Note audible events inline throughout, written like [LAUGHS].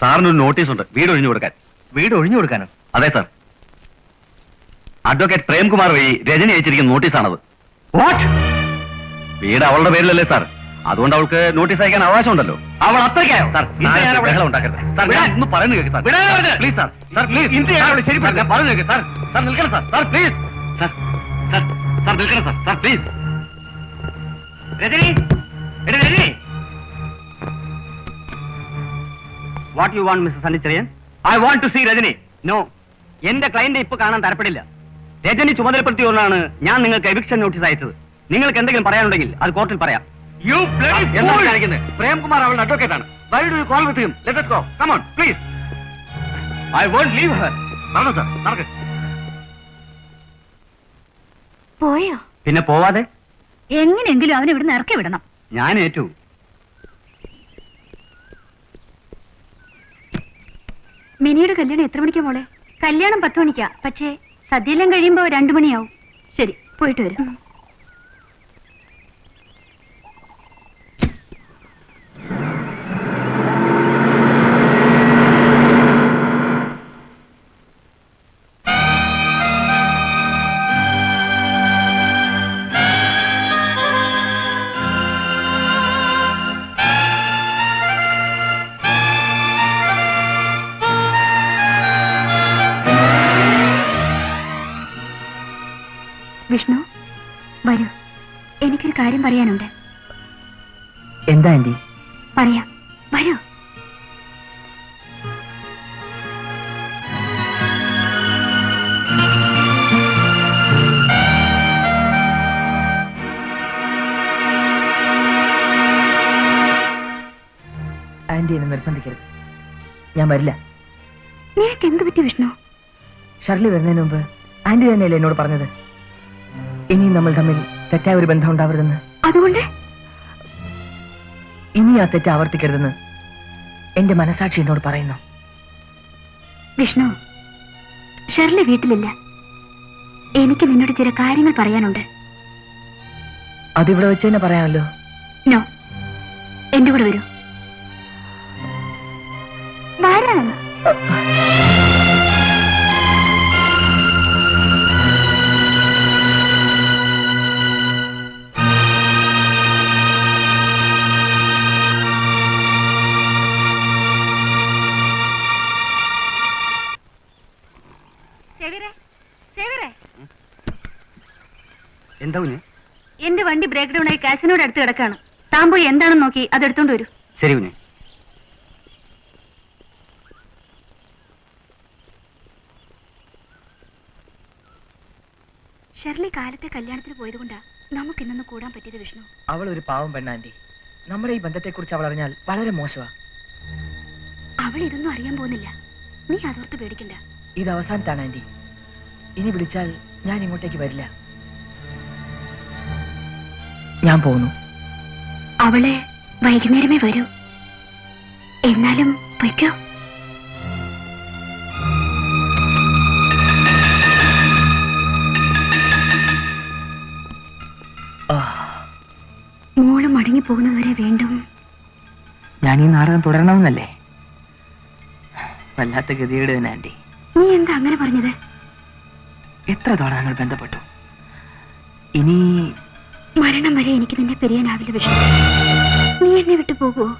സാറിന് ഒരു നോട്ടീസ് ഉണ്ട്. വീട് ഒഴിഞ്ഞു കൊടുക്കാൻ. വീട് ഒഴിഞ്ഞു കൊടുക്കാനോ? അതെ സാർ അഡ്വക്കേറ്റ് പ്രേംകുമാർ വഴി രജനി അയച്ചിരിക്കുന്ന നോട്ടീസാണത് വാട്ട് വീട് അവളുടെ പേരിലല്ലേ സാർ അതുകൊണ്ട് അവൾക്ക് നോട്ടീസ് അയക്കാൻ അവകാശമുണ്ടല്ലോ. അവൾ അത്രയ്ക്കായോ? സാർ ബഹളം ഉണ്ടാക്കരുത്. സാർ ഞാൻ ഒന്ന് പറയുന്നത് കേൾക്ക് സാർ വിടാൻ അവനെ. പ്ലീസ് സാർ സാർ പ്ലീസ് ഇന്ന് ഞാൻ അവളെ ശരിപ്പെടുത്താം. ഞാൻ പറയുന്നത് കേൾക്ക് സാർ സാർ നിൽക്കണം sir sir please sir sir sir നിൽക്കണം സാർ സാർ പ്ലീസ് രജനി? എടി Rajani? What you want mister സണ്ണിച്ചറിയൻ I want to see Rajani no എന്റെ ക്ലയന്റ് ഇപ്പൊ കാണാൻ തരപ്പെടില്ല രജനി ചുമതലപ്പെടുത്തിയോണ്ടാണ് ഞാൻ നിങ്ങൾക്ക് എവിക്ഷൻ നോട്ടീസ് അയച്ചത്. നിങ്ങൾക്ക് എന്തെങ്കിലും പറയാനുണ്ടെങ്കിൽ അത് കോർട്ടിൽ പറയാം. യു കാണിക്കുന്നത് പ്രേംകുമാർ അവളുടെ അഡ്വക്കേറ്റ് ആണ്. Why do you call with him let us go. Come on please. I won't leave her. നടന്നു സാർ നടക്ക്. പോയോ? പിന്നെ പോവാതെ? എങ്ങനെയെങ്കിലും അവനെ ഇവിടുന്ന് ഇറക്കി വിടണം. ഞാൻ ഏറ്റു. മിനിയുടെ കല്യാണം എത്ര മണിക്കാ മോളെ? കല്യാണം പത്ത് മണിക്കാ. പക്ഷേ സദ്യയെല്ലാം കഴിയുമ്പോ രണ്ടു മണിയാവും. ശരി പോയിട്ട് വരും. വിഷ്ണു വരൂ. എനിക്കൊരു കാര്യം പറയാനുണ്ട്. എന്താ ആന്റി പറയാം. വരൂ. ആന്റി എന്നെ നിർബന്ധിക്കരുത്. ഞാൻ വരില്ല. നിനക്ക് എന്ത് പറ്റി വിഷ്ണു? ഷർലി വരുന്നതിന് മുമ്പ് ആന്റി തന്നെയല്ലേ എന്നോട് പറഞ്ഞത്? ഇനിയും നമ്മൾ തമ്മിൽ തെറ്റായ ഒരു ബന്ധം ഉണ്ടാവരുതെന്ന്. അതുകൊണ്ട്? ഇനി ആ തെറ്റ് ആവർത്തിക്കരുതെന്ന് എന്റെ മനസാക്ഷി എന്നോട് പറയുന്നു. വിഷ്ണു ഷെർലി വീട്ടിലില്ല. എനിക്ക് നിന്നോട് ചില കാര്യങ്ങൾ പറയാനുണ്ട്. അതിവിടെ വെച്ച് തന്നെ പറയാമല്ലോ. നോ എന്റെ കൂടെ വരൂ. വരാൻ വണ്ടി ബ്രേക്ക് ഡൗൺ ആയി കാശിനോട് അടുത്ത് കിടക്കാണ്. താൻ പോയി എന്താണെന്ന് നോക്കി അത് എടുത്തോണ്ട് വരൂ. ശരി പിന്നെ ഷെർലി കാലത്തെ കല്യാണത്തിന് പോയതുകൊണ്ടാ നമുക്ക് ഇന്നൊന്ന് കൂടാൻ പറ്റിയത് വിഷ്ണു. അവൾ ഒരു പാവം പെണ്ണാന്റി. നമ്മുടെ ഈ ബന്ധത്തെ കുറിച്ച് അവൾ അറിഞ്ഞാൽ വളരെ മോശമാ. അവൾ ഇതൊന്നും അറിയാൻ പോകുന്നില്ല. നീ അതോർത്ത് പേടിക്കണ്ട. ഇത് അവസാനത്താണ് ആന്റി. ഇനി വിളിച്ചാൽ ഞാൻ ഇങ്ങോട്ടേക്ക് വരില്ല. ഞാൻ പോകുന്നു അവൾ വൈകുന്നേരമേ വരൂ. എന്നാലും പൊയ്ക്കോ. മോൾ മടങ്ങി പോകുന്നവരെ വീണ്ടും ഞാൻ ഈ നാടകം തുടരണമെന്നല്ലേ? വല്ലാത്ത ഗതികേട് തന്നെ ആന്റി. നീ എന്താ അങ്ങനെ പറഞ്ഞത്? എത്ര തവണ ഞങ്ങൾ ബന്ധപ്പെട്ടു? ഇനി മരണം വരെ എനിക്ക് നിന്നെ പിരിയാനാവില്ല വിഷ്ണു. നീ എന്നെ വിട്ടു പോകുമോ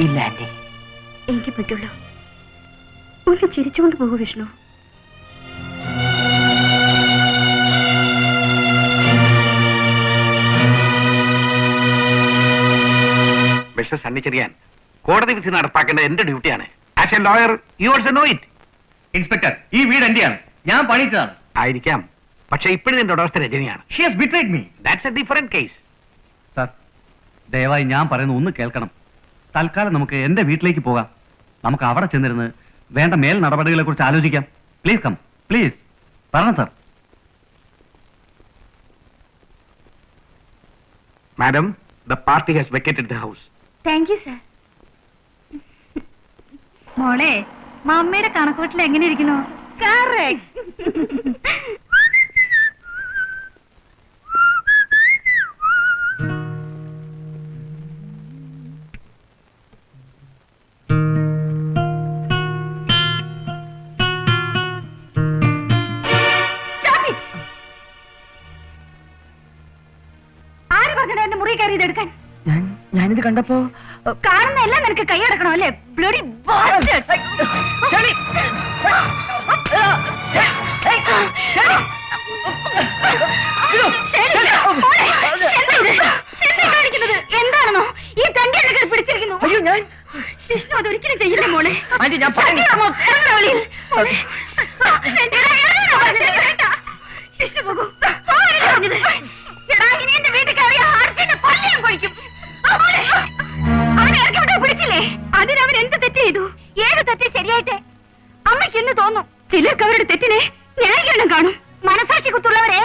ഇല്ല ആന്റി. എനിക്ക് പറ്റുള്ളൂ. ഒന്ന് ചിരിച്ചുകൊണ്ട് പോകൂ വിഷ്ണു. മിസ്റ്റർ സണ്ണിച്ചെറിയാൻ കോടതി വിധി നടപ്പാക്കേണ്ടത് എന്റെ ഡ്യൂട്ടിയാണ്. As a lawyer you also know it inspector ഈ വീട് എന്റെയാണ്. ഞാൻ പണിയിച്ചതാണ്. ആയിരിക്കാം. പക്ഷെ ഇപ്പോഴും എന്റെ ഉടമസ്ഥ രജനിയാണ്. She has betrayed me that's a different case sir ദയവായി ഞാൻ പറയുന്ന ഒന്ന് കേൾക്കണം. തൽക്കാലം നമുക്ക് എന്റെ വീട്ടിലേക്ക് പോകാം. നമുക്ക് അവിടെ ചെന്നിരുന്ന് വേണ്ട മേൽ നടപടികളെ കുറിച്ച് ആലോചിക്കാം. പ്ലീസ് കം പ്ലീസ് പറഞ്ഞു sir madam the party has vacated the house thank you sir മോളെ മമ്മിയുടെ കണക്കൂട്ടിൽ എങ്ങനെ ഇരിക്കുന്നു? [LAUGHS] കണ്ടപ്പോ കാണുന്ന എല്ലാം നിനക്ക് കൈയടക്കണം അല്ലേ? ബ്ലഡി? എന്താണെന്നോ? ഈ തന്റെ എന്നെ പിടിച്ചിരിക്കുന്നു. അയ്യോ ഞാൻ വിഷ്ണു അതൊരിക്കലും ചെയ്യില്ല മോളെ. ആന്റി, ഞാൻ. വിഷ്ണു പോകൂ. വീട്ടിൽ കയറിയ ആർച്ചിന്റെ പള്ളിയും ഞാൻ അതിനവൻ എന്ത് തെറ്റ് ഏത് തെറ്റ് ശരിയായിട്ട്? അമ്മയ്ക്ക് എന്ന് തോന്നും ചിലർക്ക് അവരുടെ തെറ്റിനെ ന്യായീകരണം കാണും. മനസാക്ഷി കുത്തുള്ളവരെ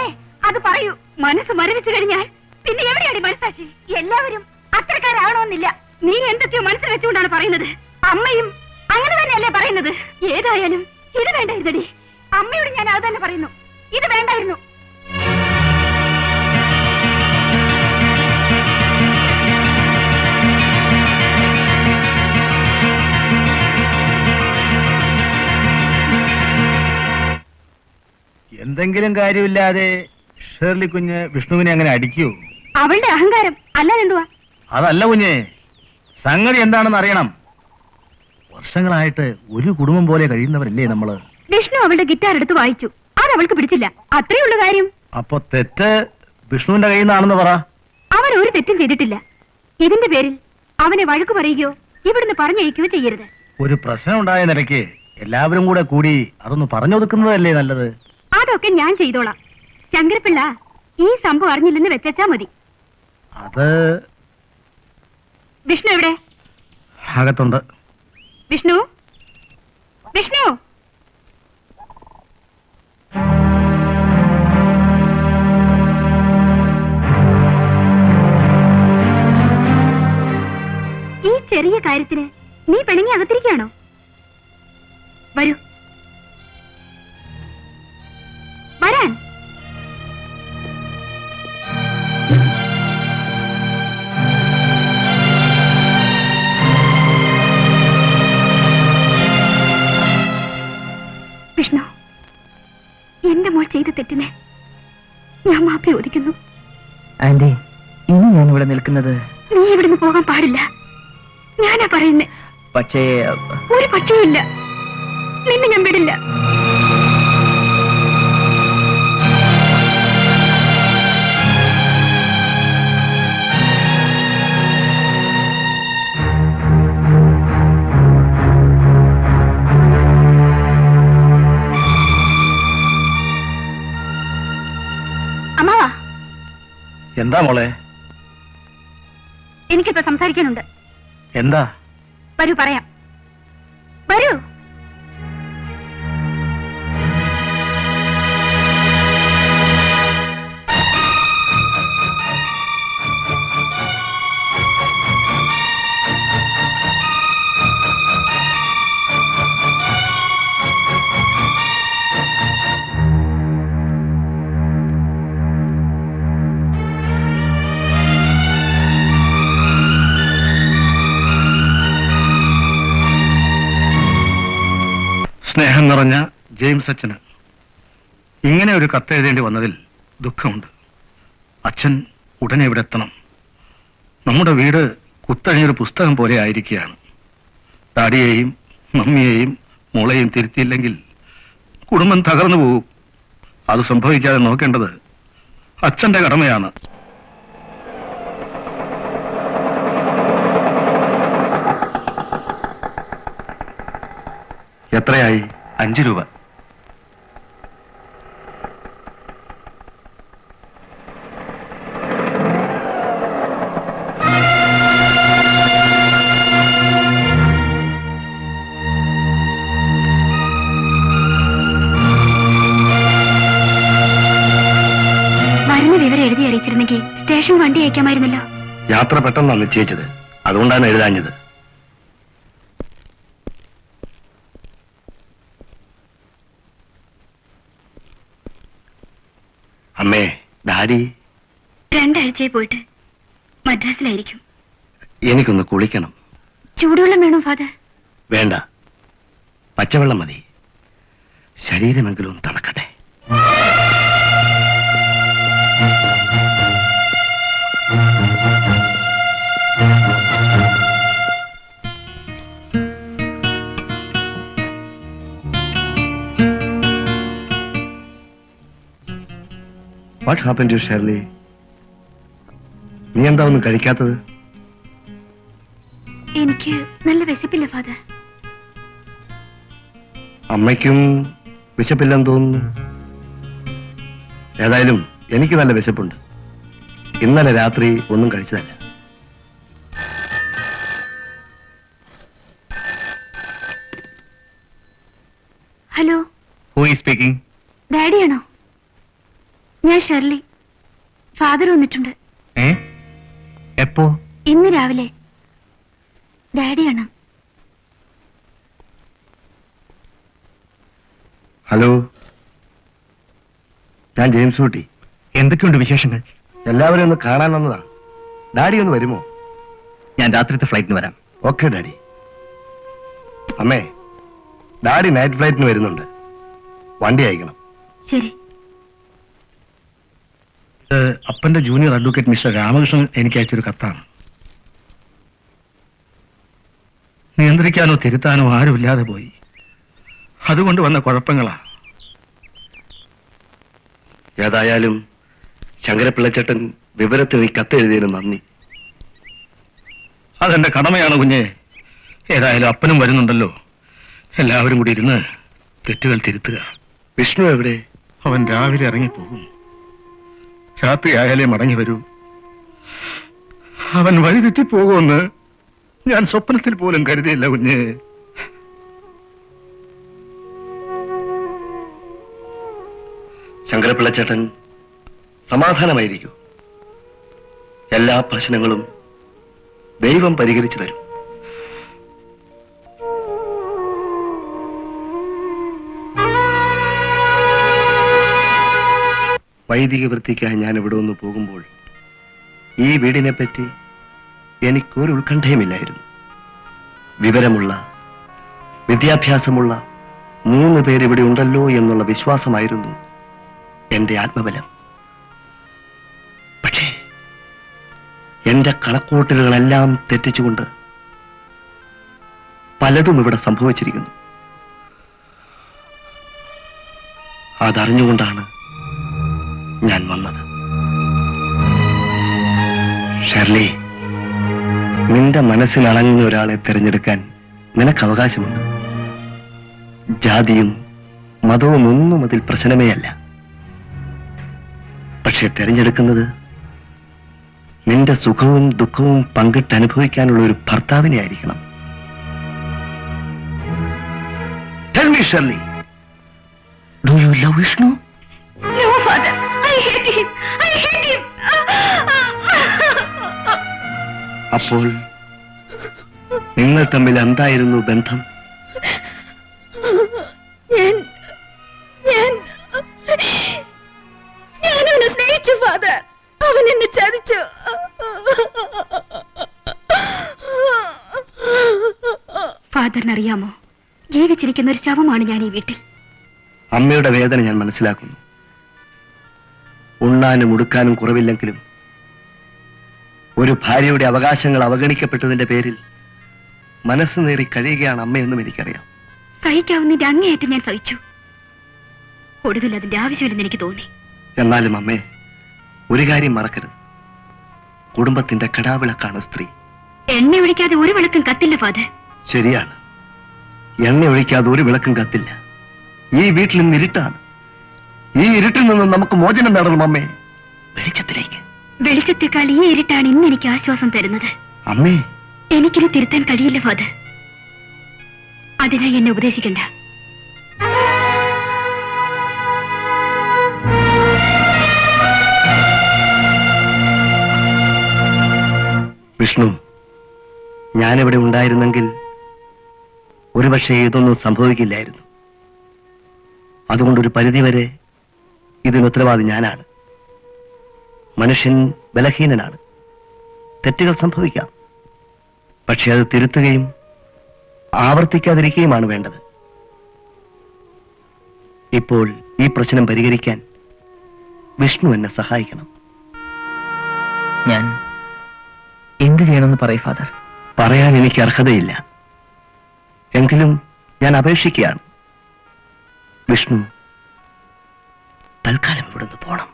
അത് പറയൂ. മനസ്സ് മരവിച്ചു കഴിഞ്ഞാൽ പിന്നെ എവിടെയാണ് മനസാക്ഷി? എല്ലാവരും അത്തരക്കാരാണോന്നില്ല നീ എന്തൊക്കെയോ മനസ്സിൽ വെച്ചുകൊണ്ടാണ് പറയുന്നത്. അമ്മയും അങ്ങനെ തന്നെയല്ലേ പറയുന്നത്. ഏതായാലും ഇത് വേണ്ടായിരുന്നടി. അമ്മയോട് ഞാൻ അത് തന്നെ ഇത് വേണ്ടായിരുന്നു. എന്തെങ്കിലും കാര്യമില്ലാതെ ഷേർലി കുഞ്ഞ് വിഷ്ണുവിനെ അങ്ങനെ അടിക്കൂ. അവളുടെ അഹങ്കാരം അല്ല അല്ലാതെന്തുവാ അതല്ല കുഞ്ഞ് സംഗതി എന്താണെന്ന് അറിയണം. വർഷങ്ങളായിട്ട് ഒരു കുടുംബം പോലെ കഴിയുന്നവരല്ലേ നമ്മൾ. വിഷ്ണു അവളുടെ ഗിറ്റാർ എടുത്ത് വായിച്ചു. അത് അവൾക്ക് പിടിച്ചില്ല. അത്രേ ഉള്ളു കാര്യം. അപ്പൊ തെറ്റ് വിഷ്ണുവിന്റെ കയ്യിൽ നിന്നാണെന്ന് പറ. അവൻ ഒരു തെറ്റും ചെയ്തിട്ടില്ല. ഇതിന്റെ പേരിൽ അവനെ വഴക്കു പറയുകയോ ഇവിടുന്ന് പറഞ്ഞയക്കുകയോ ചെയ്യരുത്. ഒരു പ്രശ്നം ഉണ്ടായ നിലയ്ക്ക് എല്ലാവരും കൂടെ കൂടി അതൊന്ന് പറഞ്ഞൊതുക്കുന്നതല്ലേ നല്ലത്? അതൊക്കെ ഞാൻ ചെയ്തോളാം. ശങ്കരപ്പിള്ള ഈ സംഭവം അറിഞ്ഞില്ലെന്ന് വെച്ചാ മതി. അത് വിഷ്ണു എവിടെ? അകത്തുണ്ട്. വിഷ്ണു? വിഷ്ണു? ഈ ചെറിയ കാര്യത്തിന് നീ പിണങ്ങി അകത്തിരിക്കുകയാണോ? ഞാൻ മാപ്പി ഒതുക്കുന്നു ആന്റി ഇനി ഞാൻ ഇവിടെ നിൽക്കുന്നത് നീ ഇവിടുന്ന് പോകാൻ പാടില്ല. ഞാനാ പറയുന്നേ. പക്ഷേ ഒരു പക്ഷേ ഇല്ല നിന്നെ ഞാൻ വിടില്ല. എന്താ മോളെ? എനിക്കിപ്പോ സംസാരിക്കാനുണ്ട്. എന്താ? വരൂ പറയാം. വരൂ. സ്നേഹം നിറഞ്ഞ ജെയിംസ് അച്ഛന് ഇങ്ങനെ ഒരു കത്ത് എഴുതേണ്ടി വന്നതിൽ ദുഃഖമുണ്ട്. അച്ഛൻ ഉടനെ ഇവിടെ എത്തണം. നമ്മുടെ വീട് കുത്തഴിഞ്ഞൊരു പുസ്തകം പോലെ ആയിരിക്കുകയാണ്. ഡാഡിയെയും മമ്മിയെയും മോളെയും തിരുത്തിയില്ലെങ്കിൽ കുടുംബം തകർന്നു പോകും. അത് സംഭവിക്കാതെ നോക്കേണ്ടത് അച്ഛന്റെ കടമയാണ്. എത്രയായി? അഞ്ചു രൂപ. എഴുതി അറിയിച്ചിരുന്നെങ്കിൽ സ്റ്റേഷൻ വണ്ടി അയക്കാമായിരുന്നല്ലോ. യാത്ര പെട്ടെന്നാണ് നിശ്ചയിച്ചത് അതുകൊണ്ടാണ് എഴുതാഞ്ഞത്. അമ്മേ ഡാഡി. രണ്ടാഴ്ചയായി പോയിട്ട് മദ്രാസിലായിരിക്കും. എനിക്കൊന്ന് കുളിക്കണം. ചൂടുവെള്ളം വേണോ ഫാദർ? വേണ്ട. പച്ചവെള്ളം മതി. ശരീരമെങ്കിലും തണക്കട്ടെ. വാട്ട് ഹാപ്പൻ ടു ഷെർലി നീ എന്താ ഒന്നും കഴിക്കാത്തത്? എനിക്ക് നല്ല വിശപ്പില്ല ഫാദർ. അമ്മയ്ക്കും വിശപ്പില്ലെന്ന് തോന്നുന്നു. ഏതായാലും എനിക്ക് നല്ല വിശപ്പുണ്ട്. ഇന്നലെ രാത്രി ഒന്നും കഴിച്ചതല്ല. ഹലോ ഹൂ ഈ സ്പീക്കിംഗ് ഡാഡിയാണോ ഞാൻ ഷെർലി. ഫാദർ വന്നിട്ടുണ്ട്. എപ്പോ? ഇന്ന് രാവിലെ. ഡാഡിയാണ് ഹലോ. ഞാൻ ജെയിംസ് ഊട്ടി എന്തൊക്കെയുണ്ട് വിശേഷങ്ങൾ? എല്ലാവരും ഒന്ന് കാണാൻ വന്നതാണ് ഡാഡി ഒന്ന് വരുമോ? ഞാൻ രാത്രിത്തെ ഫ്ലൈറ്റിന് വരാം. ഓക്കെ ഡാഡി അമ്മേ ഡാഡി നൈറ്റ് ഫ്ലൈറ്റിന് വരുന്നുണ്ട്. വണ്ടി അയക്കണം. ശരി. അപ്പന്റെ ജൂനിയർ അഡ്വക്കേറ്റ് മിസ്റ്റർ രാമകൃഷ്ണൻ എനിക്ക് അയച്ചൊരു കത്താണ്. നിയന്ത്രിക്കാനോ തിരുത്താനോ ആരുമില്ലാതെ പോയി. അതുകൊണ്ട് വന്ന കുഴപ്പങ്ങളാ. ഏതായാലും ശങ്കരപ്പിള്ളച്ചേട്ടൻ വിവരത്തിന് ഈ കത്തെഴുതിയതിന് നന്ദി. അതെന്റെ കടമയാണ് കുഞ്ഞെ. ഏതായാലും അപ്പനും വരുന്നുണ്ടല്ലോ. എല്ലാവരും കൂടി ഇരുന്ന് തെറ്റുകൾ തിരുത്തുക. വിഷ്ണു എവിടെ? അവൻ രാവിലെ ഇറങ്ങിപ്പോകും. രാത്രി ആയാലേ മടങ്ങി വരൂ. അവൻ വഴിതെറ്റിപ്പോകുമെന്ന് ഞാൻ സ്വപ്നത്തിൽ പോലും കരുതിയില്ല കുഞ്ഞെ. ശങ്കരപ്പിള്ളച്ചേട്ടൻ സമാധാനമായിരിക്കൂ. എല്ലാ പ്രശ്നങ്ങളും ദൈവം പരിഹരിച്ചു തരും. വൈദിക വൃത്തിക്കായി ഞാൻ ഇവിടെ ഒന്ന് പോകുമ്പോൾ ഈ വീടിനെ പറ്റി എനിക്കൊരു ഉത്കണ്ഠയുമില്ലായിരുന്നു. വിവരമുള്ള വിദ്യാഭ്യാസമുള്ള മൂന്ന് പേരിവിടെ ഉണ്ടല്ലോ എന്നുള്ള വിശ്വാസമായിരുന്നു എന്റെ ആത്മബലം. പക്ഷേ എന്റെ കണക്കൂട്ടലുകളെല്ലാം തെറ്റിച്ചുകൊണ്ട് പലതും ഇവിടെ സംഭവിച്ചിരിക്കുന്നു. അതറിഞ്ഞുകൊണ്ടാണ് ഞാൻ വന്നത്. ഷെർലി നിന്റെ മനസ്സിനണങ്ങുന്ന ഒരാളെ തിരഞ്ഞെടുക്കാൻ നിനക്ക് അവകാശമുണ്ട്. ജാതിയും മതവും ഒന്നും അതിൽ പ്രശ്നമേ അല്ല പക്ഷെ തിരഞ്ഞെടുക്കുന്നത് നിന്റെ സുഖവും ദുഃഖവും പങ്കിട്ട് അനുഭവിക്കാനുള്ള ഒരു ഭർത്താവിനെ ആയിരിക്കണം. Shirley, do you love Vishnu? No, father. I hate him. I അപ്പോൾ നിങ്ങൾ തമ്മിൽ എന്തായിരുന്നു ബന്ധം? ഞാൻ ഞാൻ ഞാൻ അവനെ സ്നേഹിച്ചു ഫാദർ. അവൻ എന്നെ ചതിച്ചു. ഫാദറിനറിയാമോ? ജീവിച്ചിരിക്കുന്ന ഒരു ശവമാണ് ഞാൻ ഈ വീട്ടിൽ. അമ്മയുടെ വേദന ഞാൻ മനസ്സിലാക്കുന്നു. ഉണ്ണാനും ഉടുക്കാനും കുറവില്ലെങ്കിലും ഒരു ഭാര്യയുടെ അവകാശങ്ങൾ അവഗണിക്കപ്പെട്ടതിന്റെ പേരിൽ മനസ്സ് നേറി കഴിയുകയാണ് അമ്മയെന്നും എനിക്കറിയാം. സഹിക്കാവുന്നതിന്റെ അങ്ങേയറ്റം ഞാൻ സഹിച്ചു. ഒടുവിൽ അതിന്റെ ആവശ്യമില്ലെന്ന് എനിക്ക് തോന്നി. എന്നാലും അമ്മേ ഒരു കാര്യം മറക്കരുത്. കുടുംബത്തിന്റെ കടാവിളക്കാണ് സ്ത്രീ. എണ്ണ ഒഴിക്കാതെ ഒരു വിളക്കും കത്തില്ല ഫാദർ. ശരിയാണ്. എണ്ണ ഒഴിക്കാതെ ഒരു വിളക്കും കത്തില്ല. ഈ വീട്ടിൽ നിന്ന് ഇരുട്ടാണ്. ഈ ഇരുട്ടിൽ നിന്ന് നമുക്ക് മോചനം നേടണം അമ്മേ. വെളിച്ചത്തിലേക്ക്. വെളിച്ചത്തെക്കാൾ ഈ ഇരുട്ടാണ് ഇന്ന് എനിക്ക് ആശ്വാസം തരുന്നത്. അമ്മേ. എനിക്കിത് തിരുത്താൻ കഴിയില്ല ഫാദർ. അതിനായി എന്നെ ഉപദേശിക്കണ്ട. വിഷ്ണു ഞാനിവിടെ ഉണ്ടായിരുന്നെങ്കിൽ ഒരുപക്ഷെ ഇതൊന്നും സംഭവിക്കില്ലായിരുന്നു. അതുകൊണ്ട് ഒരു പരിധിവരെ ഇതിന് ഉത്തരവാദി ഞാനാണ്. മനുഷ്യൻ ബലഹീനനാണ്. തെറ്റുകൾ സംഭവിക്കാം. പക്ഷെ അത് തിരുത്തുകയും ആവർത്തിക്കാതിരിക്കുകയുമാണ് വേണ്ടത്. ഇപ്പോൾ ഈ പ്രശ്നം പരിഹരിക്കാൻ വിഷ്ണു എന്നെ സഹായിക്കണം. ഞാൻ എന്ത് ചെയ്യണമെന്ന് പറയും ഫാദർ? പറയാൻ എനിക്ക് അർഹതയില്ല. എങ്കിലും ഞാൻ അപേക്ഷിക്കുകയാണ്. വിഷ്ണു തൽക്കാലം ഇവിടുന്ന് പോണം.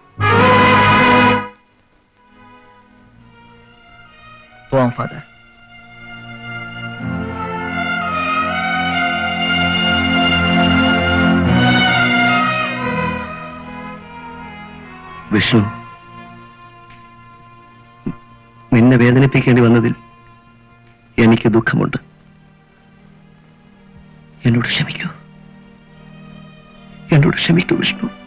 പോവാം ഫാദർ. വിഷ്ണു നിന്നെ വേദനിപ്പിക്കേണ്ടി വന്നതിൽ എനിക്ക് ദുഃഖമുണ്ട്. എന്നോട് ക്ഷമിക്കൂ. എന്നോട് ക്ഷമിക്കൂ വിഷ്ണു.